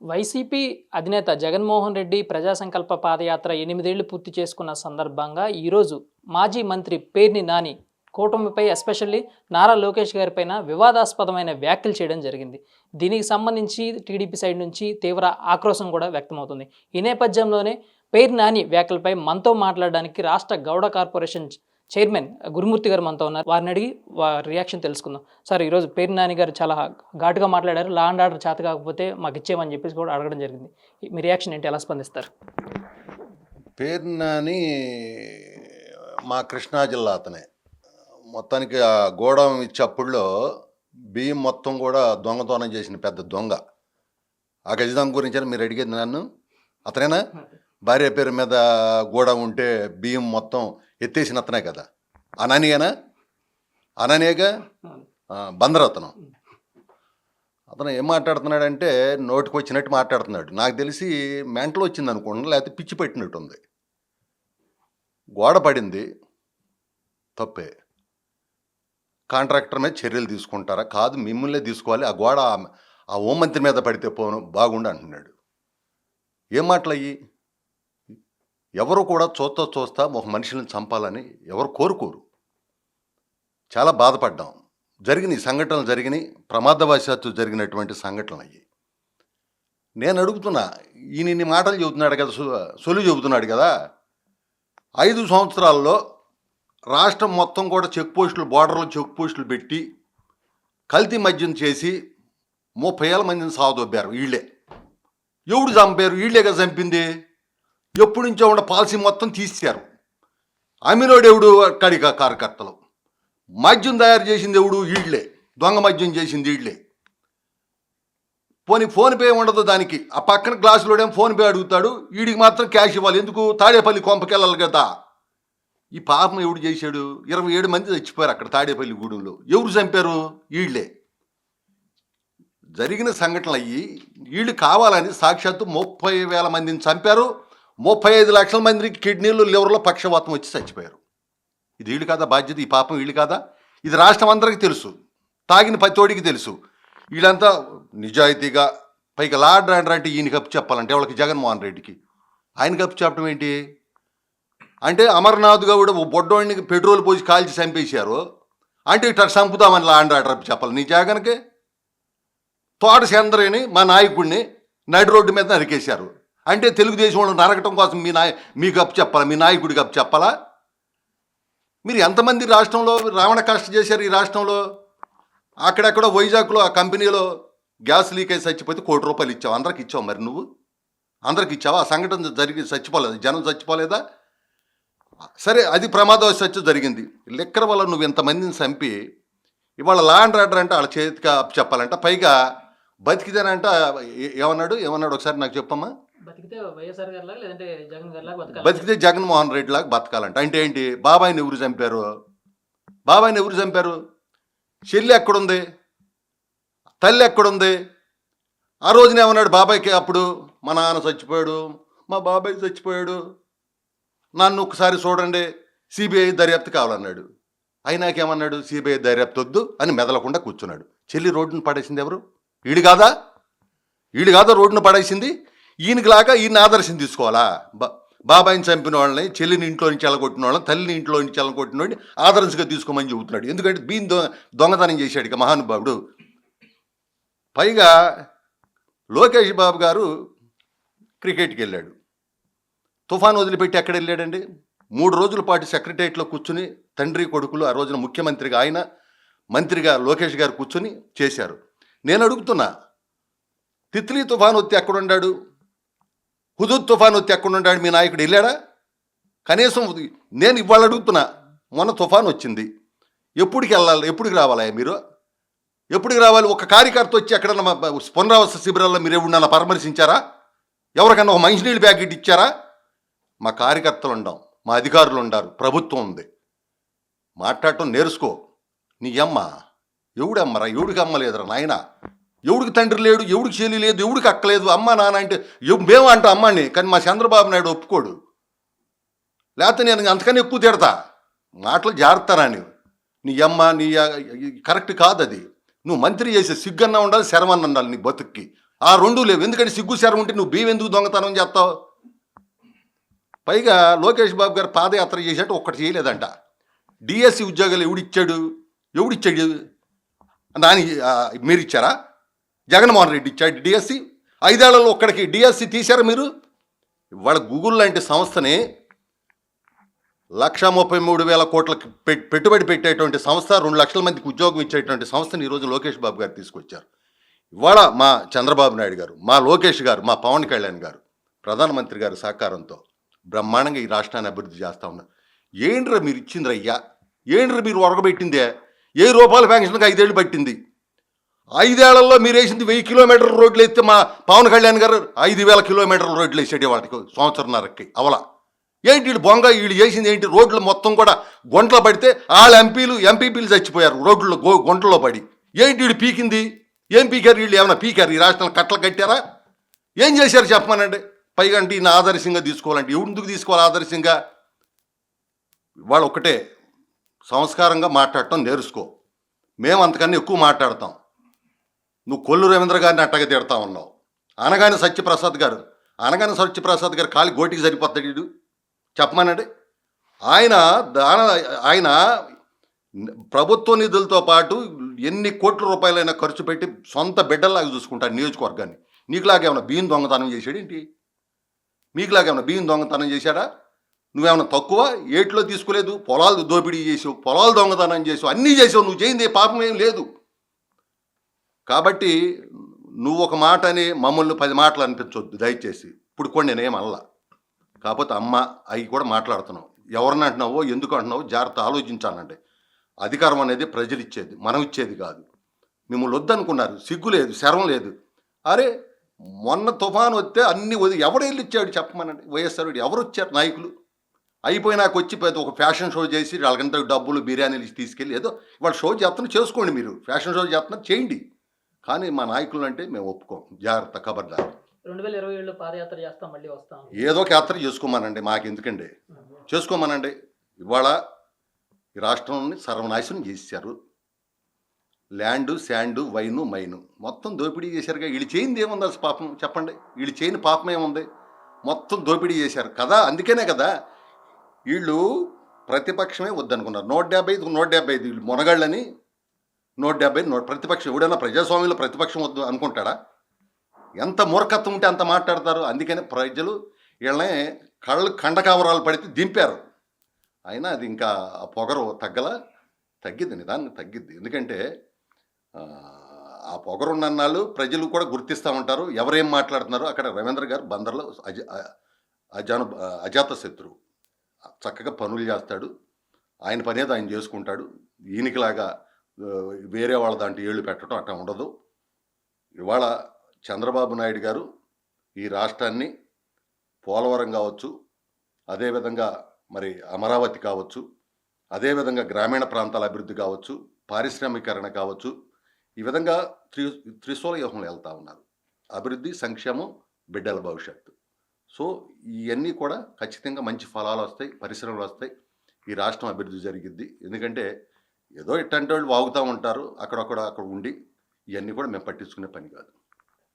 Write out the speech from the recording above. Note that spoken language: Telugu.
వైసీపీ అధినేత జగన్మోహన్ రెడ్డి ప్రజా సంకల్ప పాదయాత్ర ఎనిమిదేళ్ళు పూర్తి చేసుకున్న సందర్భంగా ఈరోజు మాజీ మంత్రి పేర్ని నాని కూటమిపై ఎస్పెషల్లీ నారా లోకేష్ గారిపైన వివాదాస్పదమైన వ్యాఖ్యలు చేయడం జరిగింది. దీనికి సంబంధించి టీడీపీ సైడ్ నుంచి తీవ్ర ఆక్రోశం కూడా వ్యక్తమవుతుంది. ఈ నేపథ్యంలోనే పేర్ని నాని వ్యాఖ్యలపై మనతో మాట్లాడడానికి రాష్ట్ర గౌడ కార్పొరేషన్ చైర్మన్ గురుమూర్తి గారు మనతో ఉన్నారు. వారిని అడిగి వారి రియాక్షన్ తెలుసుకుందాం. సార్ ఈరోజు పేరు నాని గారు చాలా ఘాటుగా మాట్లాడారు. లా అండ్ ఆర్డర్ చేత కాకపోతే మాకు ఇచ్చేయమని చెప్పేసి కూడా అడగడం జరిగింది. మీ రియాక్షన్ ఏంటి? ఎలా స్పందిస్తారు? పేర్నాని మా కృష్ణా జిల్లా అతనే. మొత్తానికి ఆ గోడౌన్ ఇచ్చే అప్పుడులో బియ్యం మొత్తం కూడా దొంగతనం చేసిన పెద్ద దొంగ. ఆ గజదొంగ గురించి మీరు అడిగేది నన్ను. అతనేనా? భార్య పేరు మీద గోడ ఉంటే బియ్యం మొత్తం ఎత్తేసిన అతనే కదా. అననియనా? అననియగా? బందరతనం. అతను ఏం మాట్లాడుతున్నాడంటే నోటికి వచ్చినట్టు మాట్లాడుతున్నాడు. నాకు తెలిసి మెంటలు వచ్చింది అనుకోండి లేకపోతే పిచ్చి పెట్టినట్టుంది. గోడ పడింది తప్పే. కాంట్రాక్టర్ మీద చర్యలు తీసుకుంటారా? కాదు మిమ్మల్నే తీసుకోవాలి. ఆ గోడ ఆ- ఆ హోంమంత్రి మీద పడితే పోను బాగుండు అంటున్నాడు. ఏం మాటలు అయ్యి ఎవరు కూడా చూస్తా చూస్తా ఒక మనిషిని చంపాలని ఎవరు కోరుకోరు. చాలా బాధపడ్డాం. జరిగిన ఈ సంఘటనలు జరిగినాయి ప్రమాదవశాత్తు జరిగినటువంటి సంఘటనలు అయ్యి. నేను అడుగుతున్నా ఈయన ఇన్ని మాటలు చెబుతున్నాడు కదా సొ- సొలు చెబుతున్నాడు కదా ఐదు సంవత్సరాల్లో రాష్ట్రం మొత్తం కూడా చెక్ పోస్టులు బోర్డర్లో చెక్ పోస్టులు పెట్టి కల్తీ మద్యం చేసి ముప్పై ఏళ్ళ మందిని సావదొబ్బారు వీళ్ళే ఎవడు చంపారు? వీళ్ళే కదా చంపింది. ఎప్పటి నుంచో ఉన్న పాలసీ మొత్తం తీసారు అమీరోడు ఎవడు? కడిక కార్యకర్తలు. మద్యం తయారు చేసింది ఎవడు? వీళ్ళే. దొంగ మద్యం చేసింది వీళ్ళే. పోనీ ఫోన్పే ఉండదు దానికి. ఆ పక్కన గ్లాసులోడేమో ఫోన్పే అడుగుతాడు? వీడికి మాత్రం క్యాష్ ఇవ్వాలి. ఎందుకు? తాడేపల్లి కొంపకెళ్ళాలి కదా. ఈ పాపం ఎవడు చేశాడు? ఇరవై ఏడు మంది చచ్చిపోయారు అక్కడ తాడేపల్లి గూడెంలో. ఎవరు చంపారు? వీళ్ళే. జరిగిన సంఘటనలు అయ్యి వీళ్ళు కావాలని సాక్షాత్తు ముప్పై వేల మందిని చంపారు. ముప్పై ఐదు లక్షల మందికి కిడ్నీలు లివర్లో పక్షవాతం వచ్చి చచ్చిపోయారు. ఇది వీళ్ళు కాదా? బాధ్యత ఈ పాపం వీళ్ళు కాదా? ఇది రాష్ట్రం అందరికీ తెలుసు. తాగిన పతోడికి తెలుసు. వీళ్ళంతా నిజాయితీగా పైగా లార్డ్ అంటే ఈయన కప్పు చెప్పాలంటే వాళ్ళకి జగన్మోహన్ రెడ్డికి. ఆయన కప్పు చెప్పడం ఏంటి? అంటే అమర్నాథ్ గౌడ్ ఓ బొడ్డోడిని పెట్రోల్ పోసి కాల్చి చంపేశారు. అంటే ఇట్లా చంపుతామని లాండ్ ఆర్డర్ చెప్పాలి. నీ జగన్కి తోట చంద్రని మా నాయకుడిని నడి రోడ్డు మీద నరికేశారు. అంటే తెలుగుదేశం వాళ్ళు నరకటం కోసం మీ నాయ మీకు అప్పు చెప్పాలా? మీ నాయకుడికి అప్పు చెప్పాలా? మీరు ఎంతమంది రాష్ట్రంలో రావణ కష్ట చేశారు ఈ రాష్ట్రంలో? అక్కడెక్కడ వైజాగ్లో ఆ కంపెనీలో గ్యాస్ లీక్ అయి చచ్చిపోతే కోటి రూపాయలు ఇచ్చావు. అందరికి ఇచ్చావు మరి నువ్వు? అందరికి ఇచ్చావా? ఆ సంఘటన జరిగి చచ్చిపోలేదు? జనం చచ్చిపోలేదా? సరే అది ప్రమాదవశాత్తు జరిగింది. లిక్కర్ వల్ల నువ్వు ఇంతమందిని చంపి ఇవాళ లా అండ్ ఆర్డర్ అంటే వాళ్ళ చేతికి చెప్పాలంట. పైగా బతికిదేనంట ఏమన్నాడు? ఏమన్నాడు? ఒకసారి నాకు చెప్పమ్మా. బతికితే జగన్మోహన్ రెడ్డి లాగా బతకాలంట. అంటే ఏంటి? బాబాయ్ని ఎవరు చంపారు? బాబాయ్ని ఎవరు చంపారు? చెల్లి ఎక్కడుంది? తల్లి ఎక్కడుంది? ఆ రోజున ఏమన్నాడు బాబాయ్కి? అప్పుడు మా నాన్న చచ్చిపోయాడు. మా బాబాయ్ చచ్చిపోయాడు. నన్ను ఒకసారి చూడండి. సిబిఐ దర్యాప్తు కావాలన్నాడు. అయినాకేమన్నాడు సిబిఐ దర్యాప్తు వద్దు అని మెదలకుండా కూర్చున్నాడు. చెల్లి రోడ్డును పడేసింది ఎవరు? ఈడు కాదా? ఈడు కాదా రోడ్డును పడేసింది? ఈయనకిలాగా ఈయన ఆదర్శం తీసుకోవాలా? బా బాబాయిని చంపిన వాళ్ళని చెల్లిని ఇంట్లో నుంచి వెళ్ళగొట్టిన వాళ్ళని తల్లిని ఇంట్లో నుంచి వెళ్ళగొట్టిన వాడిని ఆదర్శంగా తీసుకోమని చెబుతున్నాడు. ఎందుకంటే బీన్ దొ దొంగతనం చేశాడు ఇక మహానుభావుడు. పైగా లోకేష్ బాబు గారు క్రికెట్కి వెళ్ళాడు. తుఫాన్ వదిలిపెట్టి ఎక్కడ వెళ్ళాడండి? మూడు రోజుల పాటు సెక్రటరియట్లో కూర్చుని తండ్రి కొడుకులు ఆ రోజున ముఖ్యమంత్రిగా ఆయన మంత్రిగా లోకేష్ గారు కూర్చుని చేశారు. నేను అడుగుతున్నా తిత్లీ తుఫాన్ వచ్చి ఎక్కడున్నాడు హుదూద్ తుఫాన్ వచ్చి ఎక్కడున్నాడు మీ నాయకుడు వెళ్ళాడా? కనీసం నేను ఇవాళ అడుగుతున్నా మొన్న తుఫాన్ వచ్చింది. ఎప్పటికి వెళ్ళాలి? ఎప్పటికి రావాలా మీరు? ఎప్పటికి రావాలి? ఒక కార్యకర్త వచ్చి ఎక్కడన్నా మా పునరావాస శిబిరాల్లో మీరు ఎవరినన్నా పరామర్శించారా? ఎవరికన్నా ఒక మంచినీళ్ళు ప్యాకెట్ ఇచ్చారా? మా కార్యకర్తలు ఉండవు మా అధికారులు ఉండారు ప్రభుత్వం ఉంది. మాట్లాడటం నేర్చుకో. నీ అమ్మ ఎవడమ్మరా? ఎవడికి అమ్మ లేదురా? ఎవడికి తండ్రి లేడు ఎవడికి చెల్లి లేదు ఎవడికి అక్కలేదు అమ్మ నాన్న అంటే మేము అంటాం అమ్మని కానీ మా చంద్రబాబు నాయుడు ఒప్పుకోడు. లేకపోతే నేను అంతకని ఎక్కువ తిడతా. మాటలు జారుతారా నీవు. నీ అమ్మ నీ కరెక్ట్ కాదు అది. నువ్వు మంత్రి చేసే సిగ్గన్నా ఉండాలి శరమన్న ఉండాలి నీ బతుక్కి. ఆ రెండు లేవు. ఎందుకంటే సిగ్గు శరం ఉంటే నువ్వు బియ్యం ఎందుకు దొంగతనం చేస్తావు? పైగా లోకేష్ బాబు గారు పాదయాత్ర చేసేట్టు ఒక్కటి చేయలేదంట. డిఎస్సి ఉద్యోగాలు ఎవడిచ్చాడు? ఎవడిచ్చాడు? దాని మీరు ఇచ్చారా జగన్మోహన్ రెడ్డి ఇచ్చాడు డిఎస్సి. ఐదేళ్ళలో ఒక్కడికి డిఎస్సి తీశారు మీరు. ఇవాళ గూగుల్ లాంటి సంస్థని లక్ష ముప్పై మూడు వేల కోట్లకి పెట్- పెట్టుబడి పెట్టేటువంటి సంస్థ రెండు లక్షల మందికి ఉద్యోగం ఇచ్చేటువంటి సంస్థని ఈరోజు లోకేష్ బాబు గారు తీసుకొచ్చారు. ఇవాళ మా చంద్రబాబు నాయుడు గారు మా లోకేష్ గారు మా పవన్ కళ్యాణ్ గారు ప్రధానమంత్రి గారి సహకారంతో బ్రహ్మాండంగా ఈ రాష్ట్రాన్ని అభివృద్ధి చేస్తూ ఉన్నారు. ఏంట్రా మీరు ఇచ్చింది అయ్యా ఏంట్రా మీరు ఒరగబెట్టిందే? ఏ రూపాయల పెన్షన్కి ఐదేళ్ళు పట్టింది? ఐదేళ్ళలో మీరు వేసింది వెయ్యి కిలోమీటర్ల రోడ్లు వేస్తే మా పవన్ కళ్యాణ్ గారు ఐదు వేల కిలోమీటర్ల రోడ్లు వేసేటి వాటికి సంవత్సరంన్నరకి అవల. ఏంటి వీళ్ళు బొంగ? వీళ్ళు చేసింది ఏంటి? రోడ్లు మొత్తం కూడా గుంటలో పడితే వాళ్ళ ఎంపీలు ఎంపీపీలు చచ్చిపోయారు రోడ్లు గో గుంటలో పడి. ఏంటి వీళ్ళు పీకింది? ఏం పీకారు వీళ్ళు? ఏమైనా పీకారు? ఈ రాష్ట్రంలో కట్టలు కట్టారా? ఏం చేశారు చెప్పమనండి? పైగా అంటే ఈయన ఆదర్శంగా తీసుకోవాలంటే ఎందుకు తీసుకోవాలి ఆదర్శంగా? వాళ్ళు ఒకటే సంస్కారంగా మాట్లాడటం నేర్చుకో. మేము అంతకన్నా ఎక్కువ మాట్లాడతాం. నువ్వు కొల్లు రవీంద్ర గారిని అట్టగా తిడతా ఉన్నావు. అనగానే సత్యప్రసాద్ గారు అనగానే సత్యప్రసాద్ గారు కాలి గోటికి సరిపోతాడు వీడు చెప్పమానండి. ఆయన దాన ఆయన ప్రభుత్వ నిధులతో పాటు ఎన్ని కోట్ల రూపాయలైనా ఖర్చు పెట్టి సొంత బిడ్డల్లాగా చూసుకుంటాడు నియోజకవర్గాన్ని. నీకులాగేమన్నా బియ్యం దొంగతనం చేశాడు ఏంటి? మీకులాగేమన్నా బియ్యం దొంగతనం చేశాడా? నువ్వేమన్నా తక్కువ? ఏట్లో తీసుకోలేదు? పొలాలు దోపిడీ చేసావు? పొలాలు దొంగతనం చేసావు? అన్నీ చేసావు. నువ్వు చేయింది పాపం ఏం లేదు. కాబట్టి నువ్వు ఒక మాట అని మమ్మల్ని పది మాటలు అనిపించవద్దు దయచేసి. ఇప్పుడు కొన్ని నేనేం అల్లా కాకపోతే అమ్మ అవి కూడా మాట్లాడుతున్నావు. ఎవరిని అంటున్నావో ఎందుకు అంటున్నావో జాగ్రత్త ఆలోచించానంటే అధికారం అనేది ప్రజలు ఇచ్చేది మనం ఇచ్చేది కాదు. మిమ్మల్ని వద్దనుకున్నారు సిగ్గు లేదు శరం లేదు. అరే మొన్న తుఫాను వస్తే అన్ని వది ఎవడు వెళ్ళి ఇచ్చాడు చెప్పమనండి? వైఎస్ఆర్ ఎవరు వచ్చారు? నాయకులు. అయిపోయినాక వచ్చి పెద్ద ఒక ఫ్యాషన్ షో చేసి వాళ్ళకంటే డబ్బులు బిర్యానీలు తీసుకెళ్ళి ఏదో వాళ్ళు షో చేస్తున్నారు చేసుకోండి మీరు. ఫ్యాషన్ షో చేస్తున్నారు చేయండి. కానీ మా నాయకులు అంటే మేము ఒప్పుకోం. జాగ్రత్త ఖబర్దార్ రెండు వేల ఇరవై ఏళ్ళు పాదయాత్ర చేస్తాం మళ్ళీ వస్తాం ఏదో ఒక యాత్ర చేసుకోమనండి మాకెందుకండి? చేసుకోమనండి. ఇవాళ ఈ రాష్ట్రాన్ని సర్వనాశనం చేశారు. Land sand wine mine. మొత్తం దోపిడీ చేశారుగా. వీళ్ళు చేయింది ఏముంది అసలు పాపం? చెప్పండి. వీళ్ళు చేయని పాపం ఏముంది? మొత్తం దోపిడీ చేశారు. కదా? అందుకనే కదా వీళ్ళు ప్రతిపక్షమే వద్దనుకున్నారు. నూట డెబ్బై ఐదు నూట డెబ్బై ఐదు వీళ్ళు మునగాళ్ళని నూట డెబ్బై నూట ప్రతిపక్షం. ఎవడైనా ప్రజాస్వామ్యంలో ప్రతిపక్షం వద్దు అనుకుంటాడా? ఎంత మూర్ఖత్వం ఉంటే అంత మాట్లాడతారు. అందుకని ప్రజలు వీళ్ళని కళ్ళు కండకావరాలు పడితే దింపారు. అయినా అది ఇంకా ఆ పొగరు తగ్గల తగ్గిద్ది నిదాన్ని తగ్గిద్ది. ఎందుకంటే ఆ, ఆ పొగరు ప్రజలు కూడా గుర్తిస్తూ ఉంటారు. ఎవరేం మాట్లాడుతున్నారు? అక్కడ రవీంద్ర గారు బందర్లో అజ అజాను అజాత శత్రువు చక్కగా పనులు చేస్తాడు. ఆయన పని ఆయన చేసుకుంటాడు. ఈయనకిలాగా వేరే వాళ్ళ దాంట్లో ఏళ్ళు పెట్టడం అట్లా ఉండదు. ఇవాళ చంద్రబాబు నాయుడు గారు ఈ రాష్ట్రాన్ని పోలవరం కావచ్చు అదేవిధంగా మరి అమరావతి కావచ్చు అదేవిధంగా గ్రామీణ ప్రాంతాల అభివృద్ధి కావచ్చు పారిశ్రామికరణ కావచ్చు ఈ విధంగా త్రి త్రిశూల వ్యూహంలో వెళ్తూ ఉన్నారు. అభివృద్ధి సంక్షేమం బిడ్డల భవిష్యత్తు. సో ఇవన్నీ కూడా ఖచ్చితంగా మంచి ఫలాలు వస్తాయి పరిశ్రమలు వస్తాయి. ఈ రాష్ట్రం అభివృద్ధి జరిగిద్ది. ఎందుకంటే ఏదో ఇట్టంటి వాళ్ళు వాగుతూ ఉంటారు అక్కడక్కడ అక్కడ ఉండి ఇవన్నీ కూడా మేము పట్టించుకునే పని కాదు.